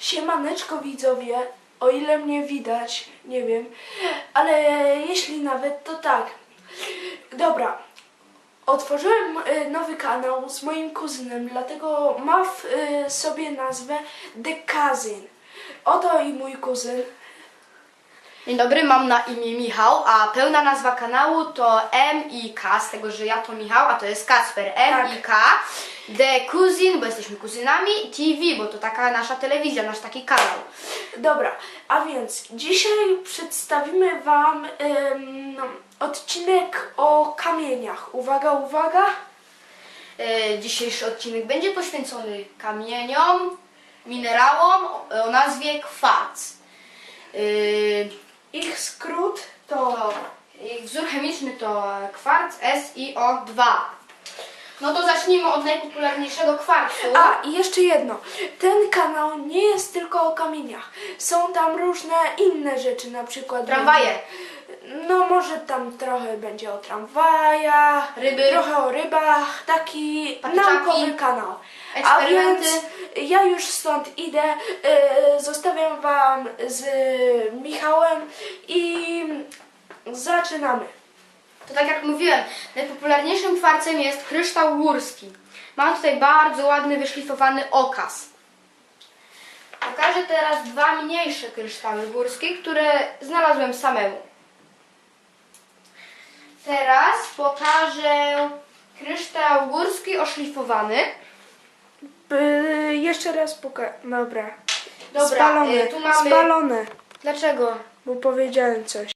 Siemaneczko widzowie, o ile mnie widać, nie wiem, ale jeśli nawet, to tak. Dobra, otworzyłem y, nowy kanał z moim kuzynem, dlatego ma w y, sobie nazwę The Cousin. Oto i mój kuzyn. Dzień dobry, mam na imię Michał, a pełna nazwa kanału to M i K, z tego, że ja to Michał, a to jest Kacper. M Tak. i K, The Cousin, bo jesteśmy kuzynami, TV, bo to taka nasza telewizja, nasz taki kanał. Dobra, a więc dzisiaj przedstawimy Wam ym, odcinek o kamieniach. Uwaga, uwaga. E, dzisiejszy odcinek będzie poświęcony kamieniom, minerałom o, nazwie kwarc. E, Ich skrót to ich wzór chemiczny to kwarc SiO2. No to zacznijmy od najpopularniejszego kwarcu. A, i jeszcze jedno. Ten kanał nie jest tylko o kamieniach. Są tam różne inne rzeczy, na przykład... Tramwaje. No może tam trochę będzie o tramwajach, Ryby. trochę o rybach, taki Patyczaki. naukowy kanał. A Eksperymenty. więc ja już stąd idę, y, zostawiam Wam z Michałem i zaczynamy. To tak jak mówiłem, najpopularniejszym kwarcem jest kryształ górski. Mam tutaj bardzo ładny, wyszlifowany okaz. Pokażę teraz dwa mniejsze kryształy górskie, które znalazłem samemu. Teraz pokażę kryształ górski oszlifowany. Y, jeszcze raz pokażę. Dobra. Dobra, Spalone, y, tu mamy- spalone, Dlaczego? bo powiedziałem coś.